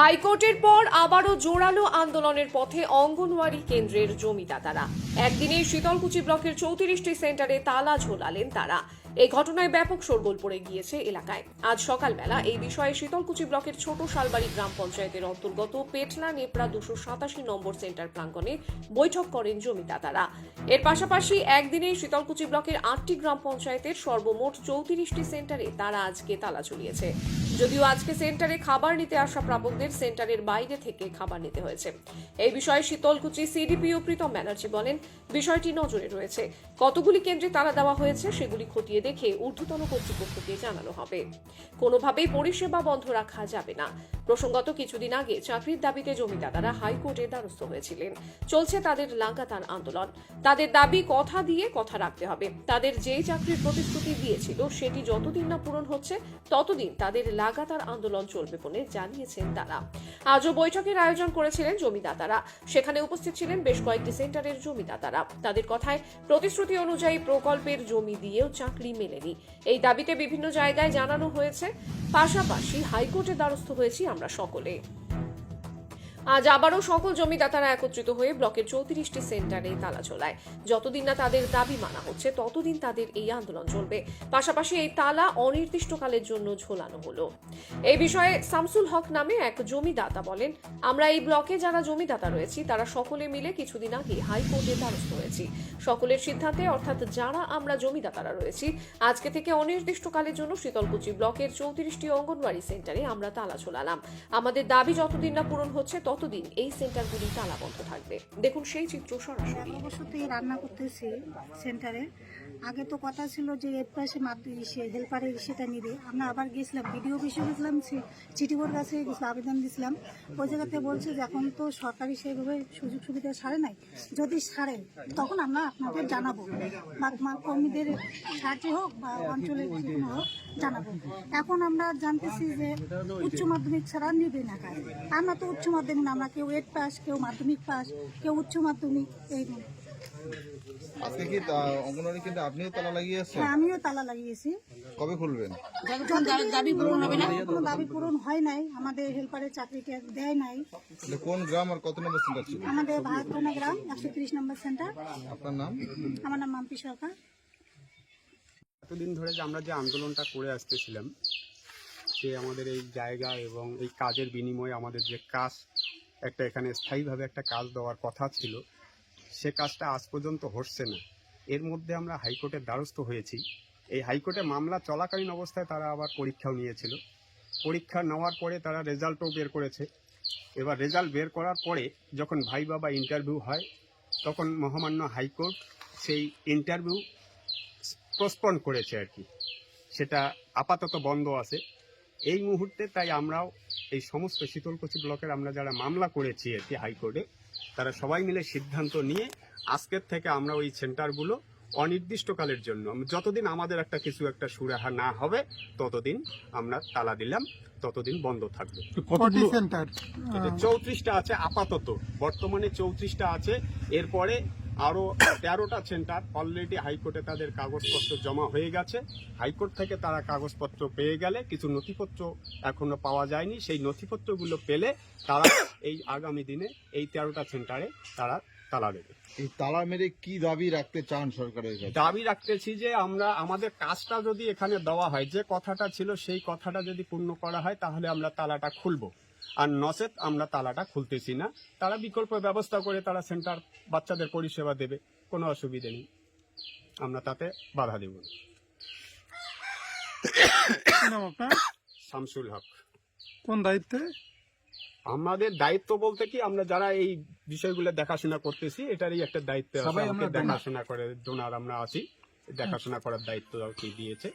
হাইকোর্টের পর আবারও জোরালো আন্দোলনের পথে অঙ্গনওয়াড়ি কেন্দ্রের জমিদাতারা। একদিনে শীতলকুচি ব্লকের চৌত্রিশটি সেন্টারে তালা ঝোলালেন তারা। এই ঘটনায় ব্যাপক শোরগোল পড়ে গিয়েছে এলাকায়। আজ সকালবেলা এই বিষয়ে শীতলকুচি ব্লকের ছোট শালবাড়ি গ্রাম পঞ্চায়েতের অন্তর্গত পেটলা নেপড়া দুশো সাতাশি নম্বর সেন্টার প্রাঙ্গণে বৈঠক করেন জমিদাতারা। এর পাশাপাশি একদিনে শীতলকুচি ব্লকের আটটি গ্রাম পঞ্চায়েতের সর্বমোট চৌত্রিশটি সেন্টারে তারা আজকে তালা ঝুলিয়েছে। যদিও আজকে সেন্টারে খাবার নিতে আসা প্রাপকদের সেন্টারের বাইরে থেকে খাবার নিতে হয়েছে। এই বিষয়ে শীতলকুচি সিডিপিও প্রীতম ব্যানার্জি বলেন, বিষয়টি নজরে রয়েছে। কতগুলি কেন্দ্রে তালা দেওয়া হয়েছে সেগুলি খতিয়ে দেখে ঊর্ধ্বতন কর্তৃপক্ষকে জানানো হবে। কোনোভাবেই পরিষেবা বন্ধ রাখা যাবে না। প্রসঙ্গত কিছুদিন আগে চাকরির দাবিতে জমিদাতারা হাইকোর্টে দ্বারস্থ হয়েছিলেন। চলছে তাদের লাগাতার আন্দোলন। তাদের দাবি কথা দিয়ে কথা রাখতে হবে। তাদের যেই চাকরির প্রতিশ্রুতি দিয়েছিল সেটি যতদিন না পূরণ হচ্ছে, ততদিন তাদের লাগাতার আন্দোলন চলবে বলে জানিয়েছেন তারা। আজও বৈঠকের আয়োজন করেছিলেন জমিদাতারা। সেখানে উপস্থিত ছিলেন বেশ কয়েকটি সেন্টারের জমিদাতারা। তাদের কথায় প্রতিশ্রুতি অনুযায়ী প্রকল্পের জমি দিয়েও চাকরি মেলেনি। এই দাবিতে বিভিন্ন জায়গায় জানানো হয়েছে পাশাপাশি হাইকোর্টের দ্বারস্থ হয়েছি আমরা সকলে। আজ আবারও সকল জমিদাতারা একত্রিত হয়ে ব্লকের চৌত্রিশটি সেন্টারে তালা ঝোলায়। যতদিন না তাদের দাবি মানা হচ্ছে, ততদিন তাদের এই আন্দোলন চলবে। পাশাপাশি এই তালা অনির্দিষ্টকালের জন্য ঝোলানো হলো। এই বিষয়ে শামসুল হক নামে এক জমিদাতা বলেন, আমরা এই ব্লকে যারা জমিদাতা রয়েছি, তারা সকলে মিলে কিছুদিন আগে হাইকোর্টে দ্বারস্থ হয়েছি। সকলের সিদ্ধান্তে, অর্থাৎ যারা আমরা জমিদাতারা রয়েছি, আজকে থেকে অনির্দিষ্টকালের জন্য শীতলকুচি ব্লকের চৌত্রিশটি অঙ্গনওয়াড়ি সেন্টারে আমরা তালা ঝোলালাম। আমাদের দাবি যতদিন না পূরণ হচ্ছে ততদিন এই সেন্টারগুলি তালা বন্ধ থাকবে? দেখুন, সেই চিত্র সরাসরি। অবশ্যই রান্না করতেছি সেন্টারে। আগে তো কথা ছিল যে এর পাশে ইসে, হেল্পারের সেটা নিবে। আমরা আবার গেছিলাম বিডিও অফিসে গেছিলাম চিঠিবোর কাছে আবেদন দিয়েছিলাম ওই জায়গাতে বলছে যে এখন তো সরকারি সেইভাবে সুযোগ সুবিধা সারে নাই। যদি সারে তখন আমরা আপনাদের জানাব। বা কর্মীদের সাহায্যে হোক বা অঞ্চলের হোক, জানাব। এখন আমরা জানতেছি যে উচ্চ মাধ্যমিক ছাড়া নিবে না আমরা তো উচ্চ মাধ্যমিক আমরা কেউ এইট পাস কেউ মাধ্যমিক পাস কেউ উচ্চ মাধ্যমিক এই আজকে কি অঙ্গনওয়াড়ি কেন্দ্রে আপনিও তালা লাগিয়েছেন হ্যাঁ আমিও তালা লাগিয়েছি। কবে খুলবেন? দাবি পূরণ হবে না? কোনো দাবি পূরণ হয় নাই আমাদের হেল্পারের চাকরিটা দেয় নাই। কোন গ্রাম আর কত নম্বর সেন্টার ছিল? আমাদের ভারতনা গ্রাম একশো তিরিশ নম্বর সেন্টার। আপনার নাম? আমার নাম মাম্পি সরকার। এতদিন ধরে যে আমরা যে আন্দোলনটা করে আসতেছিলাম সে আমাদের এই জায়গা এবং এই কাজের বিনিময়ে আমাদের যে কাজ, একটা এখানে স্থায়ীভাবে একটা কাজ দেওয়ার কথা ছিল, সে কাজটা আজ পর্যন্ত হচ্ছে না। এর মধ্যে আমরা হাইকোর্টের দ্বারস্থ হয়েছি। এই হাইকোর্টে মামলা চলাকালীন অবস্থায় তারা আবার পরীক্ষাও নিয়েছিল। পরীক্ষা নেওয়ার পরে তারা রেজাল্টও বের করেছে। এবার রেজাল্ট বের করার পরে যখন ভাই বাবা ইন্টারভিউ হয়, তখন মহামান্য হাইকোর্ট সেই ইন্টারভিউ পোস্টপন করেছে আর কি। সেটা আপাতত বন্ধ আছে। এই মুহূর্তে তাই আমরাও এই সমস্ত শীতলকুচি ব্লকের আমরা যারা মামলা করেছি আর কি হাইকোর্টে তারা সবাই মিলে সিদ্ধান্ত নিয়ে আজকের থেকে আমরা ওই সেন্টারগুলো অনির্দিষ্টকালের জন্য যতদিন আমাদের একটা কিছু একটা সুরাহা না হবে ততদিন আমরা তালা দিলাম ততদিন বন্ধ থাকবে। এটা চৌত্রিশটা আছে আপাতত বর্তমানে চৌত্রিশটা আছে এরপরে আরও তেরোটা সেন্টার অলরেডি হাইকোর্টে তাদের কাগজপত্র জমা হয়ে গেছে। হাইকোর্ট থেকে তারা কাগজপত্র পেয়ে গেলে কিছু নথিপত্র এখনও পাওয়া যায়নি। সেই নথিপত্রগুলো পেলে তারা এই আগামী দিনে এই তেরোটা সেন্টারে তারা তালা দেবে। এই তালা মেরে কি দাবি রাখতে চান সরকারের কাছে? দাবি রাখতেছি যে আমরা আমাদের কাজটা যদি এখানে দেওয়া হয় যে কথাটা ছিল সেই কথাটা যদি পূর্ণ করা হয় তাহলে আমরা তালাটা খুলবো। আর নচেত আমরা তালাটা খুলতেছি না। তারা বিকল্প ব্যবস্থা করে তারা সেন্টার বাচ্চাদের পরিষেবা দেবে কোনো অসুবিধে নেই। আমরা তাতে বাধা দেব না। শামসুল হক। কোন দায়িত্বে? আমাদের দায়িত্ব বলতে কি আমরা যারা এই বিষয়গুলো দেখাশোনা করতেছি এটারই একটা দায়িত্ব দেখাশোনা করে ডোনার আমরা আছি। দেখাশোনা করার দায়িত্ব কি দিয়েছে।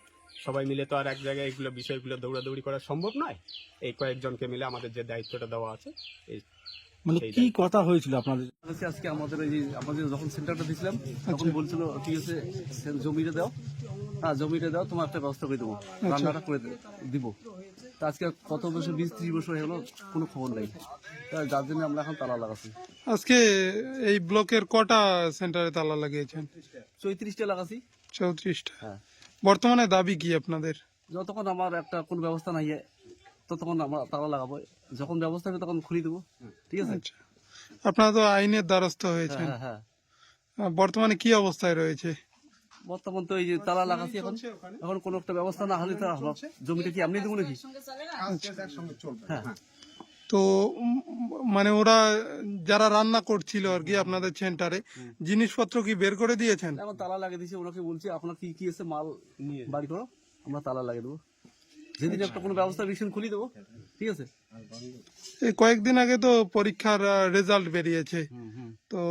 সবাই মিলে তো আর এক জায়গায় এগুলো বিষয়গুলো দৌড়াদৌড়ি করা সম্ভব নয়। এই কয়েকজনকে মিলে আমাদের যে দায়িত্বটা দেওয়া আছে এই মানে কি কথা হয়েছিল আপনাদের? আজকে আমাদের এই আমাদের যখন সেন্টারটা দিয়েছিলাম তখন বলছিল ঠিক আছে জমিটা দাও। হ্যাঁ জমিটা দাও তোমার একটা ব্যবস্থা করে দেবো। রান্নাটা করে দিব। তা আজকে কত বছর বিশ ত্রিশ বছর হয়ে গেলো কোনো খবর নেই। তা যার জন্য আমরা এখন তালা লাগাচ্ছি। আজকে এই ব্লকের কটা সেন্টারে তালা লাগিয়েছেন? চৌত্রিশটা লাগাচ্ছি। চৌত্রিশটা। হ্যাঁ। বর্তমানে দাবি কি আপনাদের? যতক্ষণ আমার একটা কোনো ব্যবস্থা নাই ততক্ষণ আমরা তালা লাগাবো। যখন ব্যবস্থা হবে তখন খুলে দেবো। ঠিক আছে? আচ্ছা। আপনারা তো আইনের দ্বারস্থ হয়েছে হ্যাঁ হ্যাঁ বর্তমানে কি অবস্থায় রয়েছে? বর্তমান তো এই যে তালা লাগাচ্ছি এখন। এখন কোনো একটা ব্যবস্থা না হলে তো আমরা জমিটা কি আপনি দেবো নাকি? হ্যাঁ। তো মানে ওরা যারা রান্না করছিল আর কি আপনাদের সেন্টারে জিনিসপত্র কি বের করে দিয়েছেন? এখন তালা লাগিয়ে দিয়েছি ওনাকে বলছি আপনার কি কি আছে মাল নিয়ে বাড়ি করো আমরা তালা লাগিয়ে দেবো। যেদিন একটা কোনো ব্যবস্থা রিসেন্ট খুলে দেবো ঠিক আছে? এই কয়েকদিন আগে তো পরীক্ষার রেজাল্ট বেরিয়েছে। তো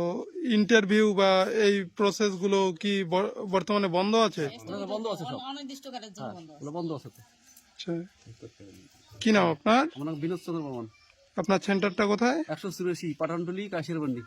ইন্টারভিউ বা এই প্রসেসগুলো কি ব- বর্তমানে বন্ধ আছে? বন্ধ আছে সব। হ্যাঁ বন্ধ আছে। আচ্ছা। কি নাম আপনার? আমার বিনোদ চন্দ্র বর্মন। আপনার সেন্টারটা কোথায়? একশো চুরাশি পাঠানটুলি কাশিয়ার বান্ডি